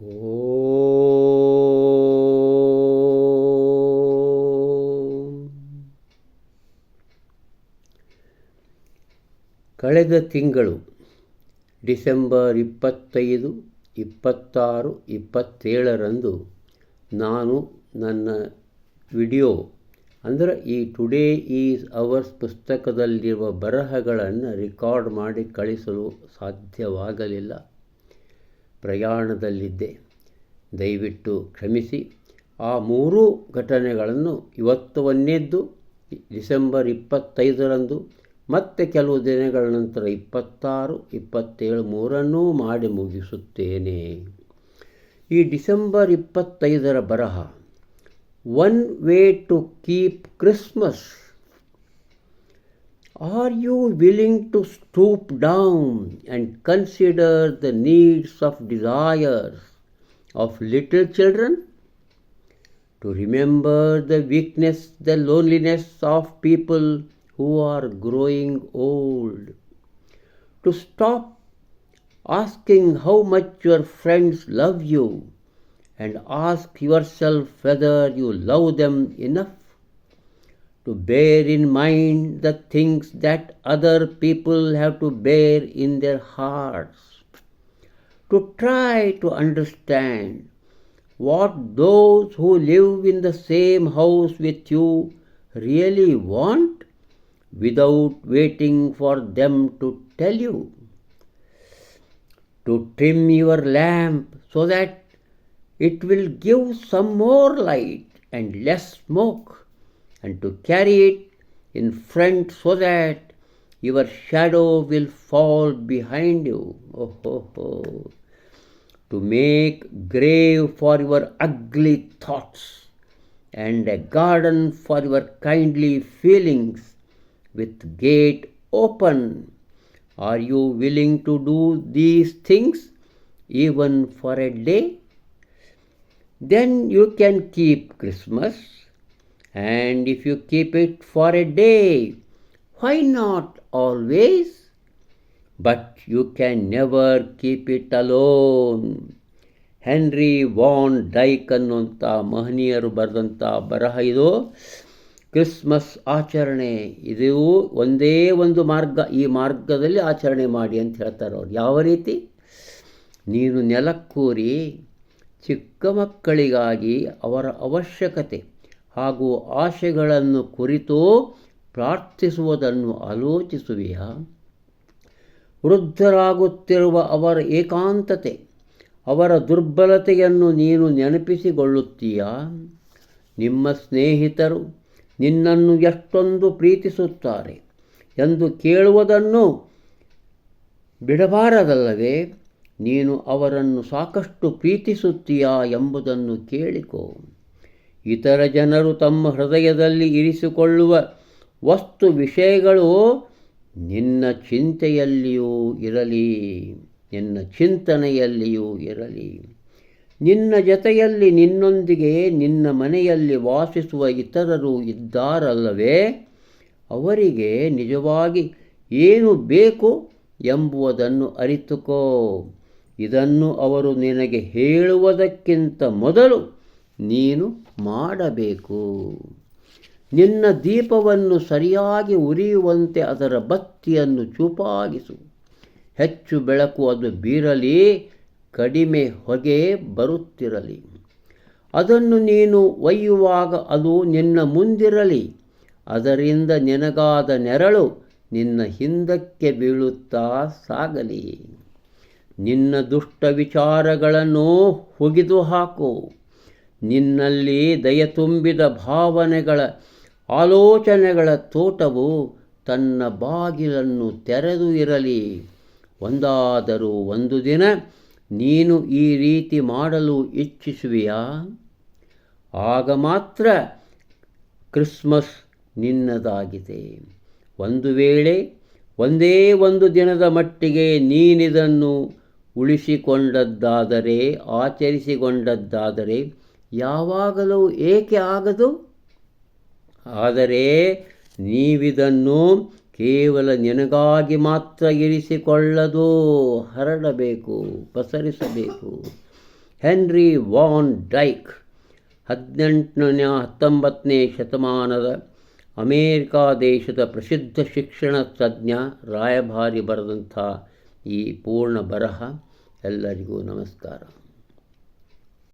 ಕಳೆದ ತಿಂಗಳು, ಡಿಸೆಂಬರ್ ಇಪ್ಪತ್ತೈದು, ಇಪ್ಪತ್ತಾರು, ಇಪ್ಪತ್ತೇಳರಂದು ನಾನು ನನ್ನ ವಿಡಿಯೋ, ಅಂದರೆ ಈ ಟುಡೇ ಈಸ್ ಅವರ್ಸ್ ಪುಸ್ತಕದಲ್ಲಿರುವ ಬರಹಗಳನ್ನು ರೆಕಾರ್ಡ್ ಮಾಡಿ ಕಳಿಸಲು ಸಾಧ್ಯವಾಗಲಿಲ್ಲ. ಪ್ರಯಾಣದಲ್ಲಿದ್ದೆ. ದಯವಿಟ್ಟು ಕ್ಷಮಿಸಿ. ಆ ಮೂರೂ ಘಟನೆಗಳನ್ನು ಇವತ್ತು ಒಂದನೇದ್ದು ಡಿಸೆಂಬರ್ ಇಪ್ಪತ್ತೈದರಂದು, ಮತ್ತೆ ಕೆಲವು ದಿನಗಳ ನಂತರ ಇಪ್ಪತ್ತಾರು, ಇಪ್ಪತ್ತೇಳು ಮೂರನ್ನೂ ಮಾಡಿ ಮುಗಿಸುತ್ತೇನೆ. ಈ ಡಿಸೆಂಬರ್ ಇಪ್ಪತ್ತೈದರ ಬರಹ, one way to keep Christmas Are you willing to stoop down and consider the needs of desires of little children? To remember the weakness, the loneliness of people who are growing old. To stop asking how much your friends love you and ask yourself whether you love them enough to bear in mind the things that other people have to bear in their hearts, to try to understand what those who live in the same house with you really want without waiting for them to tell you. To trim your lamp so that it will give some more light and less smoke, and to carry it in front so that your shadow will fall behind you. Oh, oh, oh to make grave for your ugly thoughts and a garden for your kindly feelings with gate open. Are you willing to do these things even for a day? Then you can keep Christmas. And if you keep it for a day, why not always? but you can never keep it alone. Henry van Dyke ಅನ್ನುವಂಥ ಮಹನೀಯರು ಬರೆದಂಥ ಬರಹ ಇದು Christmas ಆಚರಣೆ ಇದು ಒಂದೇ ಒಂದು ಮಾರ್ಗ ಈ ಮಾರ್ಗದಲ್ಲಿ ಆಚರಣೆ ಮಾಡಿ ಅಂತ ಹೇಳ್ತಾರೆ ಅವ್ರು ಯಾವ ರೀತಿ ನೀನು ನೆಲಕ್ಕೂರಿ ಚಿಕ್ಕ ಮಕ್ಕಳಿಗಾಗಿ ಅವರ ಅವಶ್ಯಕತೆ ಹಾಗೂ ಆಶೆಗಳನ್ನು ಕುರಿತು ಪ್ರಾರ್ಥಿಸುವುದನ್ನು ಆಲೋಚಿಸುವೆಯ. ವೃದ್ಧರಾಗುತ್ತಿರುವ ಅವರ ಏಕಾಂತತೆ, ಅವರ ದುರ್ಬಲತೆಯನ್ನು ನೀನು ನೆನಪಿಸಿಕೊಳ್ಳುತ್ತೀಯಾ? ನಿಮ್ಮ ಸ್ನೇಹಿತರು ನಿನ್ನನ್ನು ಎಷ್ಟೊಂದು ಪ್ರೀತಿಸುತ್ತಾರೆ ಎಂದು ಕೇಳುವುದನ್ನು ಬಿಡಬಾರದಲ್ಲವೇ? ನೀನು ಅವರನ್ನು ಸಾಕಷ್ಟು ಪ್ರೀತಿಸುತ್ತೀಯಾ ಎಂಬುದನ್ನು ಕೇಳಿಕೋ. ಇತರ ಜನರು ತಮ್ಮ ಹೃದಯದಲ್ಲಿ ಇರಿಸಿಕೊಳ್ಳುವ ವಸ್ತು ವಿಷಯಗಳು ನಿನ್ನ ಚಿಂತೆಯಲ್ಲಿಯೂ ಇರಲಿ, ನಿನ್ನ ಚಿಂತನೆಯಲ್ಲಿಯೂ ಇರಲಿ. ನಿನ್ನ ಜತೆಯಲ್ಲಿ ನಿನ್ನೊಂದಿಗೆ ನಿನ್ನ ಮನೆಯಲ್ಲಿ ವಾಸಿಸುವ ಇತರರು ಇದ್ದಾರಲ್ಲವೇ? ಅವರಿಗೆ ನಿಜವಾಗಿ ಏನು ಬೇಕು ಎಂಬುದನ್ನು ಅರಿತುಕೋ. ಇದನ್ನು ಅವರು ನಿನಗೆ ಹೇಳುವುದಕ್ಕಿಂತ ಮೊದಲು ನೀನು ಮಾಡಬೇಕು. ನಿನ್ನ ದೀಪವನ್ನು ಸರಿಯಾಗಿ ಉರಿಯುವಂತೆ ಅದರ ಬತ್ತಿಯನ್ನು ಚೂಪಾಗಿಸು. ಹೆಚ್ಚು ಬೆಳಕು ಅದು ಬೀರಲಿ, ಕಡಿಮೆ ಹೊಗೆ ಬರುತ್ತಿರಲಿ. ಅದನ್ನು ನೀನು ಒಯ್ಯುವಾಗ ಅದು ನಿನ್ನ ಮುಂದಿರಲಿ. ಅದರಿಂದ ನಿನಗಾದ ನೆರಳು ನಿನ್ನ ಹಿಂದಕ್ಕೆ ಬೀಳುತ್ತಾ ಸಾಗಲಿ. ನಿನ್ನ ದುಷ್ಟ ವಿಚಾರಗಳನ್ನು ಹುಗಿದು ಹಾಕು ನಿನ್ನಲ್ಲಿ ದಯ ತುಂಬಿದ ಭಾವನೆಗಳ ಆಲೋಚನೆಗಳ ತೋಟವು ತನ್ನ ಬಾಗಿಲನ್ನು ತೆರೆದು ಇರಲಿ. ಒಂದಾದರೂ ಒಂದು ದಿನ ನೀನು ಈ ರೀತಿ ಮಾಡಲು ಇಚ್ಛಿಸುವೆಯಾ? ಆಗ ಮಾತ್ರ ಕ್ರಿಸ್ಮಸ್ ನಿನ್ನದಾಗಿದೆ. ಒಂದು ವೇಳೆ ಒಂದೇ ಒಂದು ದಿನದ ಮಟ್ಟಿಗೆ ನೀನಿದನ್ನು ಉಳಿಸಿಕೊಂಡದ್ದಾದರೆ, ಆಚರಿಸಿಕೊಂಡದ್ದಾದರೆ ಯಾವಾಗಲೂ ಏಕೆ ಆಗದು? ಆದರೆ ನೀವಿದನ್ನು ಕೇವಲ ನಿನಗಾಗಿ ಮಾತ್ರ ಇರಿಸಿಕೊಳ್ಳದು. ಹರಡಬೇಕು, ಪಸರಿಸಬೇಕು. ಹೆನ್ರಿ ವಾನ್ ಡೈಕ್ ಹದಿನೆಂಟನೇ, ಹತ್ತೊಂಬತ್ತನೇ ಶತಮಾನದ ಅಮೇರಿಕಾ ದೇಶದ ಪ್ರಸಿದ್ಧ ಶಿಕ್ಷಣ ತಜ್ಞ, ರಾಯಭಾರಿ ಬರೆದಂಥ ಈ ಪೂರ್ಣ ಬರಹ ಎಲ್ಲರಿಗೂ ನಮಸ್ಕಾರ.